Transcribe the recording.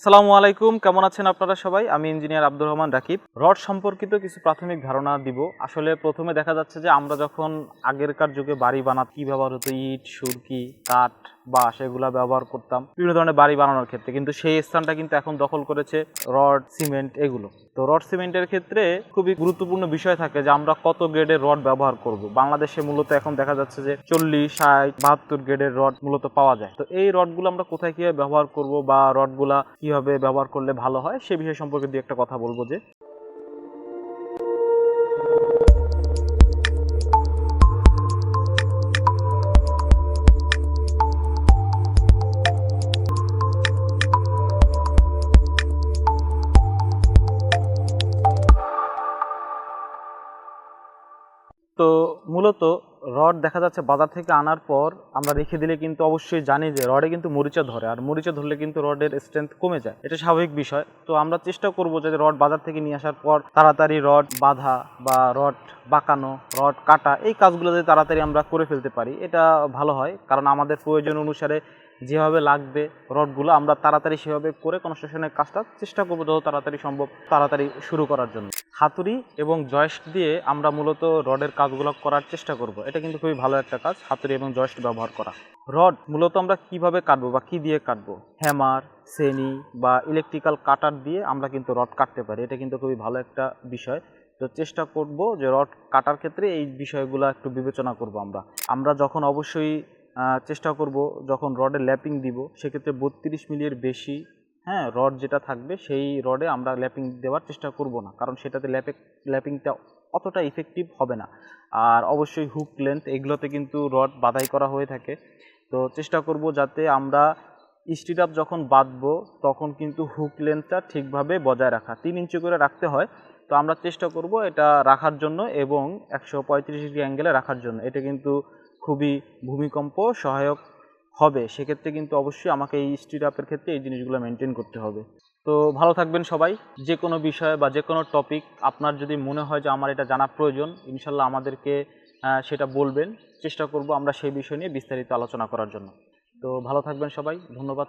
আসসালামু আলাইকুম, কেমন আছেন আপনারা সবাই? আমি ইঞ্জিনিয়ার আব্দুর রহমান রাকিব। রড সম্পর্কিত কিছু প্রাথমিক ধারণা দিব। আসলে প্রথমে দেখা যাচ্ছে যে আমরা যখন আগেরকার যুগে বাড়ি বানাত, কী ব্যবহার হতো ইট, সুরকি, কাঠ বাঁশ এগুলা ব্যবহার করতাম। বিভিন্ন ধরনের বাড়ি বানানোর ক্ষেত্রে। কিন্তু সেই স্থানটা কিন্তু এখন দখল করেছে রড, সিমেন্ট এগুলো। তো রড, সিমেন্টের ক্ষেত্রে খুবই গুরুত্বপূর্ণ বিষয় থাকে যে আমরা কত গ্রেডের রড ব্যবহার করব। বাংলাদেশে মূলত এখন দেখা যাচ্ছে যে চল্লিশ, ষাট, বাহাত্তর গ্রেডের রড মূলত পাওয়া যায়। তো এই রডগুলো আমরা কোথায় কীভাবে ব্যবহার করব বা রডগুলা কীভাবে ব্যবহার করলে ভালো হয় সে বিষয় সম্পর্কে দিয়ে একটা কথা বলব যে তো মূলত রড দেখা যাচ্ছে বাজার থেকে আনার পর আমরা রেখে দিলে কিন্তু অবশ্যই জানি যে রডে কিন্তু মরিচা ধরে, আর মরিচা ধরলে কিন্তু রডের স্ট্রেংথ কমে যায়। এটা স্বাভাবিক বিষয়। তো আমরা চেষ্টা করব যে রড বাজার থেকে নিয়ে আসার পর তাড়াতাড়ি রড বাঁধা বা রড বাঁকানো, রড কাটা, এই কাজগুলো যদি তাড়াতাড়ি আমরা করে ফেলতে পারি, এটা ভালো হয়। কারণ আমাদের প্রয়োজন অনুসারে যেভাবে লাগবে রডগুলো আমরা তাড়াতাড়ি সেভাবে করে কনস্ট্রাকশনের কাজটা চেষ্টা করব যত তাড়াতাড়ি সম্ভব তাড়াতাড়ি শুরু করার জন্য। হাতুড়ি এবং জয়েস্ট দিয়ে আমরা মূলত রডের কাজগুলো করার চেষ্টা করব। এটা কিন্তু খুবই ভালো একটা কাজ, হাতুড়ি এবং জয়েস্ট ব্যবহার করা। রড মূলত আমরা কীভাবে কাটবো বা কি দিয়ে কাটবো? হ্যামার সেনি বা ইলেকট্রিক্যাল কাটার দিয়ে আমরা কিন্তু রড কাটতে পারি। এটা কিন্তু খুবই ভালো একটা বিষয়। তো চেষ্টা করব যে রড কাটার ক্ষেত্রে এই বিষয়গুলো একটু বিবেচনা করব আমরা। আমরা যখন অবশ্যই চেষ্টা করব যখন রডে ল্যাপিং দিব, সেক্ষেত্রে বত্রিশ মিলির বেশি হ্যাঁ রড যেটা থাকবে, সেই রডে আমরা ল্যাপিং দেওয়ার চেষ্টা করব না। কারণ সেটাতে ল্যাপে, ল্যাপিংটা অতটা ইফেক্টিভ হবে না। আর অবশ্যই হুক লেন্থ এগুলোতে কিন্তু রড বাধাই করা হয়ে থাকে। তো চেষ্টা করব যাতে আমরা স্টিট আপ যখন বাঁধবো, তখন কিন্তু হুক লেন্থটা ঠিকভাবে বজায় রাখা। তিন ইঞ্চি করে রাখতে হয়। তো আমরা চেষ্টা করব এটা রাখার জন্য এবং একশো পঁয়ত্রিশ ডিগ্রি অ্যাঙ্গেলে রাখার জন্য। এটা কিন্তু খুবই ভূমিকম্প সহায়ক হবে, সেক্ষেত্রে কিন্তু অবশ্যই আমাকে এই স্টিট আপের ক্ষেত্রে এই জিনিসগুলো মেনটেন করতে হবে। তো ভালো থাকবেন সবাই, যে কোনো বিষয় বা যে কোনো টপিক আপনার যদি মনে হয় যে আমার এটা জানা প্রয়োজন, ইনশাল্লাহ আমাদেরকে সেটা বলবেন। চেষ্টা করব আমরা সেই বিষয় নিয়ে বিস্তারিত আলোচনা করার জন্য। তো ভালো থাকবেন সবাই, ধন্যবাদ।